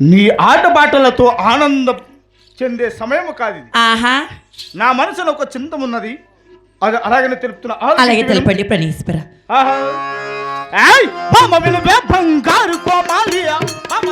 నీ ఆటపాటలతో ఆనందం చెందే సమయం కాదు ఆహా నా మనసులో ఒక చింతం ఉన్నది అది అలాగనే తెలుపుతున్నా అలాగే. తెలపండి ప్రణీశ్వర ఆహా. ఏయ్, పామ వినువే బంగారు కోమాలియా, పామ.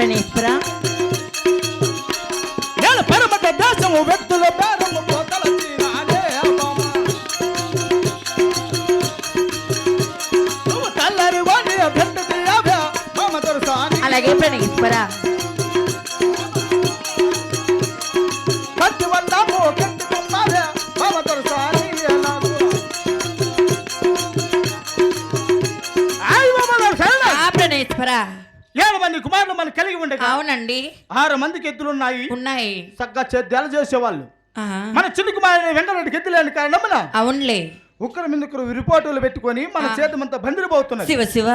ప్రణీశ్వర నేను పరమట దేశము వ్యక్తుల పేరము అలాగే ప్రణీశ్వర ప్రణీశ్వర ఏడు మంది కుమారులు మనం కలిగి ఉండగా అవునండి. ఆరు మందికి ఎద్దులున్నాయి ఉన్నాయి. చక్కగా చేద్దాలు చేసేవాళ్ళు. మన చిన్న కుమారుని వెంటనే ఎద్దులేని కారణమున అవునులే. ఉక్కరు మిందుకురు విరిపోటులు పెట్టుకొని మన. చేతమంతా బందిరిపోతున్నది. శివ శివ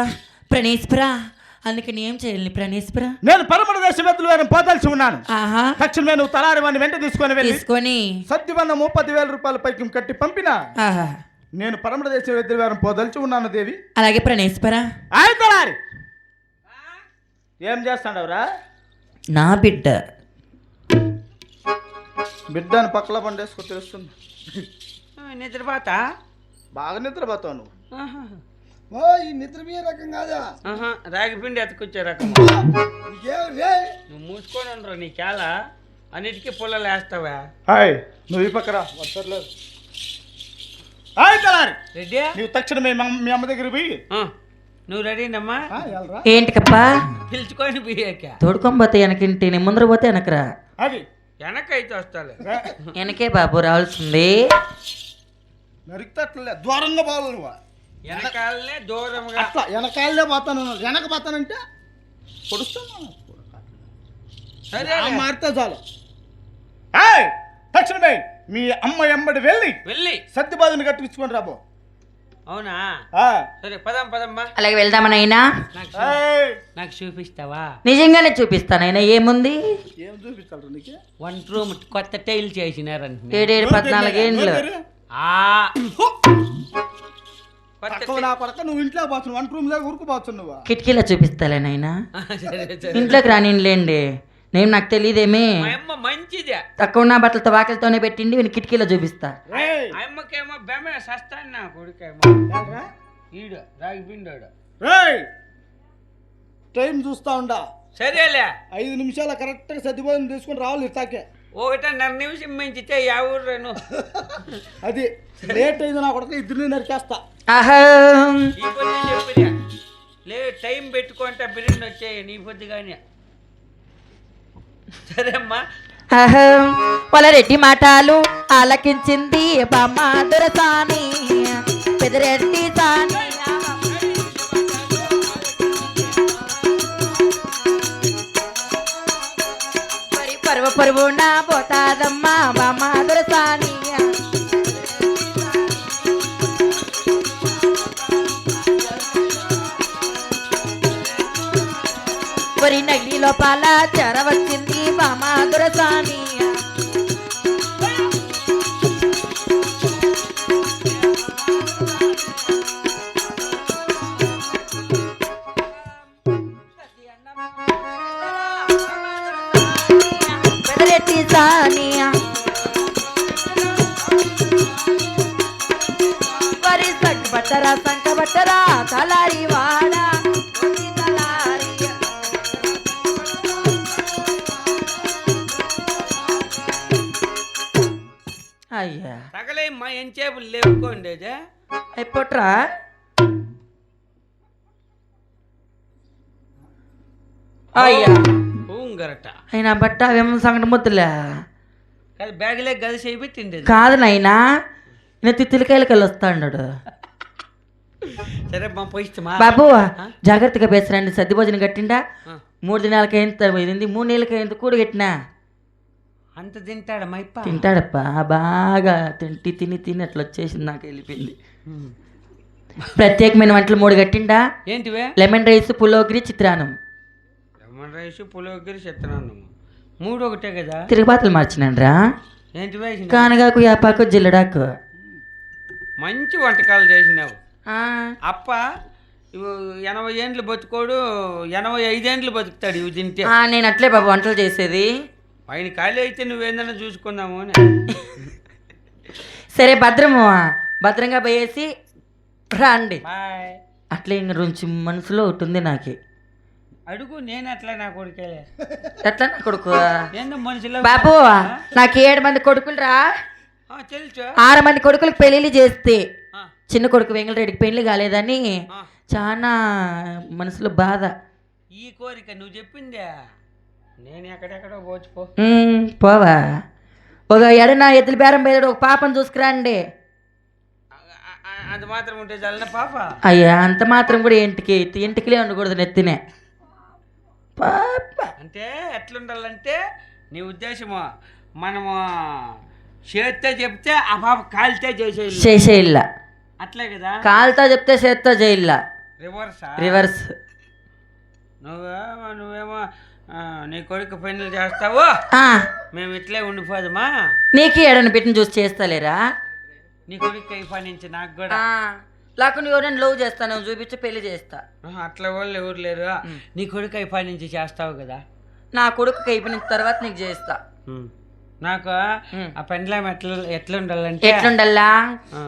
ప్రణీశ్వర అందుకని ఏం చేయాలి ప్రణీశ్వర నేను పరమణ దేశ ఎద్దులు వేరే పోదాల్సి ఉన్నాను. ఆహా. తక్షణమే నువ్వు తలారి వాడిని వెంట తీసుకొని వెళ్ళి తీసుకొని. సత్యవన్నము పదివేల రూపాయల పైకి కట్టి పంపిన? నేను పరమణ దేశ ఎద్దులు వేరం పోదలిచి ఉన్నాను దేవి. అలాగే ప్రణీశ్వర ఆయ్ తలారి! ఏం చేస్తాడవరా? నా బిడ్డ. బిడ్డని పక్కల పండేసుకో తెలుస్తుంది. నిద్రపోత? బాగా నిద్రపోతావు నువ్వు. ఓ ఈ రకం కాదా? రాగి పిండి ఎత్తుకొచ్చే రకం. నువ్వు మూసుకొని ఉండరు నీ చాలా అన్నిటికీ పుల్లలు వేస్తావా? హాయ్ నువ్వు ఈ పక్కరా వద్దర్లేదు. హాయ్ తలారి. రెడీ నీవు తక్షణమే మీ అమ్మ దగ్గర పోయి నువ్వు రెడీనమ్మా ఆ, ఎల్రా. ఏంటికప్పా? పిలుచుకొని బియ్యక తోడుకొని పోతే వెనకింటి నీ ముందర పోతే వెనకరా అది. వెనకైతే వస్తాలే. రా. వెనకే బాబు రావాల్సింది. నరికితే దూరంగా పోవాలి నువ్వు. వెనకాలనే దూరంగా. అట్లా వెనకాలే పోతాను వెనక పోతానంటే పొడుస్తాను సరే ఆ మారితే చాలు. తక్షణమే మీ అమ్మ ఎమ్మడి వెళ్ళి వెళ్ళి. సత్యబాజుని కట్టించుకొని రాబో అవునా. సరే పదం పదమ్మా అలాగే వెళ్దామనైనా నాకు చూపిస్తావా? నిజంగానే చూపిస్తానైనా ఏముంది? ఏం చూపించాలి నీకు? వన్ రూమ్ కొత్త టైల్ చేసినారంట ఏడేడు ఆ. నా కొడక నువ్వు ఇంట్లో పోవచ్చు వన్ రూమ్లో ఊరుకుపోవచ్చు నువ్వు కిటికీలో చూపిస్తాలే నాయనా సరే సరే. ఇంట్లోకి రానిలేండి నేను నాకు తెలియదేమే అమ్మ మంచిదే. తక్కువ ఉన్న బట్టలతో వాకిలతోనే పెట్టిండి వీని కిటికీలో చూపిస్తా. అమ్మకేమో బెమే సస్తాను నా కొడుకేమో? ఈడు రాగి పిండాడు. రేయ్. టైం చూస్తా ఉండా. సరేలే. ఐదు నిమిషాల కరెక్ట్గా సర్దిపోయింది తీసుకుని రావాలి ఇస్తాకే ఒకటన్నర నిమిషం మించితే యా ఊర్రేను. అది లేట్ అయింది నా కొడక ఇద్దరిని నరికేస్తా. అహం ఈ పొద్దు చెప్పినా. లే టైం పెట్టుకుంటా బిర్యానీ వచ్చాయి నీ పొద్దుగానే సరే పొలరెడ్డి అహం వాళ్ళ రెడ్డి మాటలు ఆలకించింది బామ్మ దొరసాని పెదరెడ్డి సాని. మరి పరువ పరువున పోతాదమ్మా బామ్మ దొరసాని వరి నగిలి లోపల చెరవచ్చింది వచ్చింది బామ్మ దొరసాని పెదరెడ్డి సానియా మరి తలారి తగలే మా ఎంచేపు లేవుకోండేదే అయిపోట్రా? అయ్యా. ఊంగరట అయినా బట్ట అవేమో సంగటి ముద్దులే. కాదు బ్యాగులే గదిసి అయిపోయింది కాదు నాయనా వెళ్ళి వస్తా అన్నాడు సరే మా పోయిస్తామా బాబు జాగ్రత్తగా పేసరండి సర్ది భోజనం కట్టిండా. మూడు దినాలకి ఎంత ఇది మూడు నెలలకి ఎంత కూడ కట్టినా? అంత తింటాడా మా ఇప్ప? తింటాడప్ప. బాగా తింటి తిని తిని అట్లా వచ్చేసింది నాకు వెళ్ళిపోయింది. ప్రత్యేకమైన వంటలు మూడు కట్టిండా? ఏంటివే? లెమన్ రైస్ పులోగిరి చిత్రాన్నం. లెమన్ రైస్ పులిహోర చెత్తనాన్నము మూడు ఒకటే కదా? తిరుగుబాతులు మార్చినండ్రా ఏంటివే? కానగాకు యాపాకు జిల్లడాకు. మంచి వంటకాలు చేసినావు. ఆ, అప్ప ఇవి ఎనభై ఏండ్లు బతుకోడు ఎనభై ఐదేండ్లు బతుకుతాడు ఇవి తింటే. ఆ, నేను అట్లే బాబు వంటలు చేసేది. ఆయన ఖాళీ అయితే నువ్వేందన్నా చూసుకుందాము అని. సరే భద్రము? భద్రంగా పోయేసి రాండి. అట్లే ఇంక రుచి మనసులో ఉంది నాకు. అడుగు నేను అట్లా నా కొడుకేలే. ఎట్లా నా కొడుకు? మనుషులు బాబు నాకు ఏడు మంది కొడుకులు రా. తెలుసు. ఆరు మంది కొడుకులకు పెళ్ళిళ్ళు చేస్తే చిన్న కొడుకు వెంగళరెడ్డికి పెళ్ళి కాలేదని. చాలా మనసులో బాధ. ఈ కోరిక నువ్వు చెప్పిందే. పోవా. ఒక ఎడన ఎద్దుల బేరం పేదడు ఒక పాపను చూసుకురండి. అంత మాత్రం ఉంటే పాప? అయ్యా అంత మాత్రం కూడా ఇంటికి ఇంటికిలే ఉండకూడదు నెత్తినే. పాప. అంటే ఎట్లుండాలంటే నీ ఉద్దేశము మనము చేస్తే చెప్తే ఆ పాప కాలితే చేసేయాలి చేసేయిల్ల అట్లే కదా? కాలుతో చెప్తే చేత్తో చేయిల్ల రివర్సా? రివర్స్. నువ్వేమో నువ్వేమో నీ కొడుకు పెన్నులు చేస్తావు? మేము ఇట్లే ఉండిపోదమా? నీకు ఎడని పెట్టిన చూసి చేస్తలేరా? నీ కొడుకు అయిపోయి నుంచి నాకు కూడా. ఆ, లేకుండా ఎవరైనా లవ్ చేస్తాను చూపించి పెళ్ళి చేస్తా. అట్లా వాళ్ళు ఎవరు లేరు. నీ కొడుకు అయిపోయి నుంచి చేస్తావు కదా? నా కొడుకు అయిపోయిన తర్వాత నీకు చేస్తా. నాకు. ఆ పెండ్లాం ఎట్లా ఎట్లా ఉండాలంటే ఎట్లుండల్లా ఆ,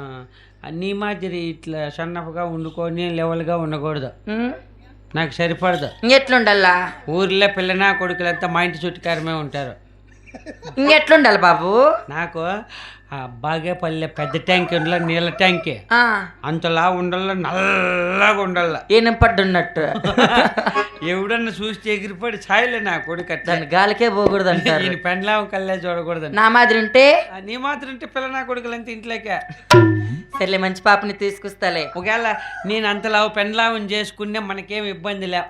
నీ మాదిరి ఇట్లా సన్నపుగా వండుకొని లెవెల్గా ఉండకూడదు. నాకు సరిపడదు. ఇంకెట్లుండల్లా? ఊర్లో పిల్లనా కొడుకులంతా మా ఇంటి చుట్టుకారమే ఉంటారు. ఇంకెట్లుండాలి బాబు? నాకు ఆ బాగేపల్లె పెద్ద ట్యాంక్ ఉండాల నీళ్ళ ట్యాంక్. అంతలా ఉండాల నల్లగా ఉండాల. ఈయన పడ్డున్నట్టు ఎవడన్నా చూస్తే ఎగిరిపడి ఛాయలే నా కొడుకు అట్లా. దాని గాలికే పోకూడదు అంటారు ఈయన పెండ్లాం కల్లా చూడకూడదని. నా మాదిరి ఉంటే? నీ మాత్రం ఉంటే పిల్ల నా కొడుకులంతా ఇంట్లోకే. సర్లే మంచి పాపని తీసుకొస్తాలే. ఒకవేళ నేను అంతలా పెండ్లాం చేసుకునే మనకేం ఇబ్బంది లే?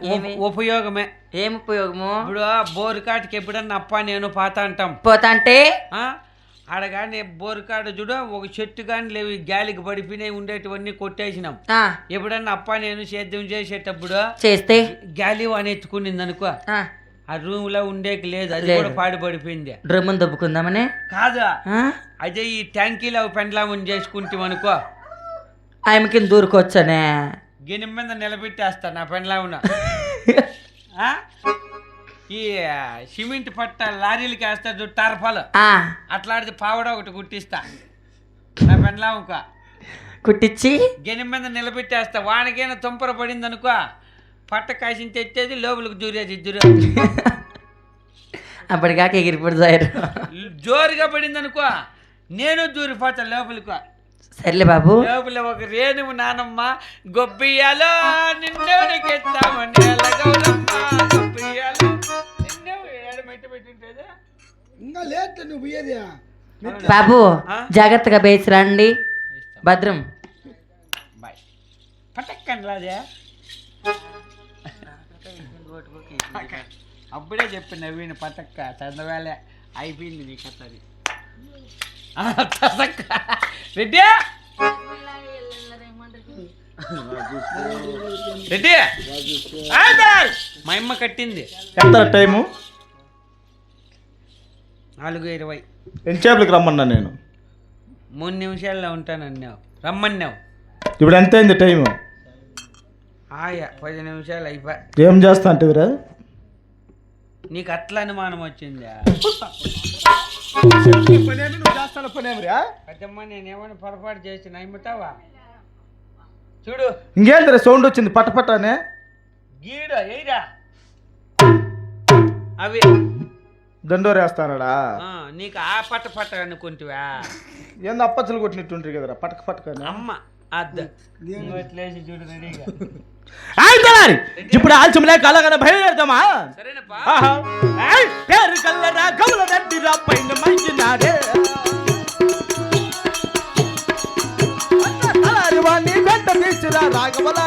ఉపయోగమే. ఏం ఉపయోగము? ఇప్పుడు బోరు కాటికి ఎప్పుడన్నా అప్ప నేను పాత అంటాం. పోతా అంటే? ఆ? ఆడ కానీ బోరు కాడ చూడ ఒక చెట్టు కానీ లేవు గాలికి పడిపోయినాయి ఉండేటివన్నీ కొట్టేసినాం. ఎప్పుడన్నా అప్ప నేను సేద్యం చేసేటప్పుడు చేస్తే? గాలి వాని ఎత్తుకునింది అనుకో ఆ, రూమ్లో ఉండేకి లేదు అది. కూడా పాడి పడిపోయింది. డ్రమ్మును దొబ్బుకుందామని? కాదా? అదే ఈ ట్యాంకీలో పెండ్లామని చేసుకుంటాం అనుకో. ఆమె కింద దూరుకోవచ్చనే గిన్నె మీద నిలబెట్టేస్తా నా పెండ్లామున ఆ? ఈ సిమెంట్ పట్ట లారీలకి వేస్తారు చూడు టర్ఫాలు అట్లాంటిది పావడ ఒకటి కుట్టిస్తా. నా పెండ్లాముక కుట్టించి గిన్నె మీద నిలబెట్టేస్తా. వానికైనా తుంపర పడింది అనుకో పట్ట కాసిన తెచ్చేది లోపలికి దూరేది ఇద్దరు. అప్పటికాక ఎగిరిపడి జారు జోరుగా పడింది అనుకో నేను దూరిపోతా లోపలికి. సర్లే బాబు. లోపల ఒక రేణువు నానమ్మ గొబ్బియాలో నిన్నెవరికెత్తామని ఎలగౌరమ్మ ఇంకా లేట్ నువ్వు పోయేది. బాబు? జాగ్రత్తగా బేసి రండి. భద్రం. బాయ్. పటక్కని రాదే అప్పుడే చెప్పి నవీన పటక్క చందవేళ అయిపోయింది నీ కథది రెడ్డి! రెడ్డి! ఆగర్! మా అమ్మ కట్టింది. ఎంత టైము? నాలుగు ఇరవై. ఎంతసేపటికి రమ్మన్నా నేను. మూడు నిమిషాల్లో ఉంటానన్నావు. రమ్మన్నావు. ఇప్పుడు ఎంత అయింది టైము? ఆయా పది నిమిషాలు అయిపోయి ఏం చేస్తా అంటేవిరా నీకు అట్లా అనుమానం వచ్చిందా? నేనేమైనా పొరపాటు చేసి నమ్ముతావా? చూడు. ఇంకేందిరా సౌండ్ వచ్చింది? పట్ట పట్ట అనే? గీడ ఎయిరా అవి దండోరు వేస్తానడా ఆ, నీకు ఆ పట్ట పట్ట అనుకుంటువా? ఏంది అప్పచ్చలు కొట్టినట్టుంటారు కదరా పటక పటక అమ్మ అద్ద. ఇంకోట్లేసి చూడు రెడీగా. ఇప్పుడు ఆలస్యం లేక అలాగనే బయలుదేరుతామా సరేనప్పా. పేరు కల్లరా గౌల రెడ్డిరా పైన మంచినాడే. తలారి వాణ్ణి వెంట తీసిరా రాఘవల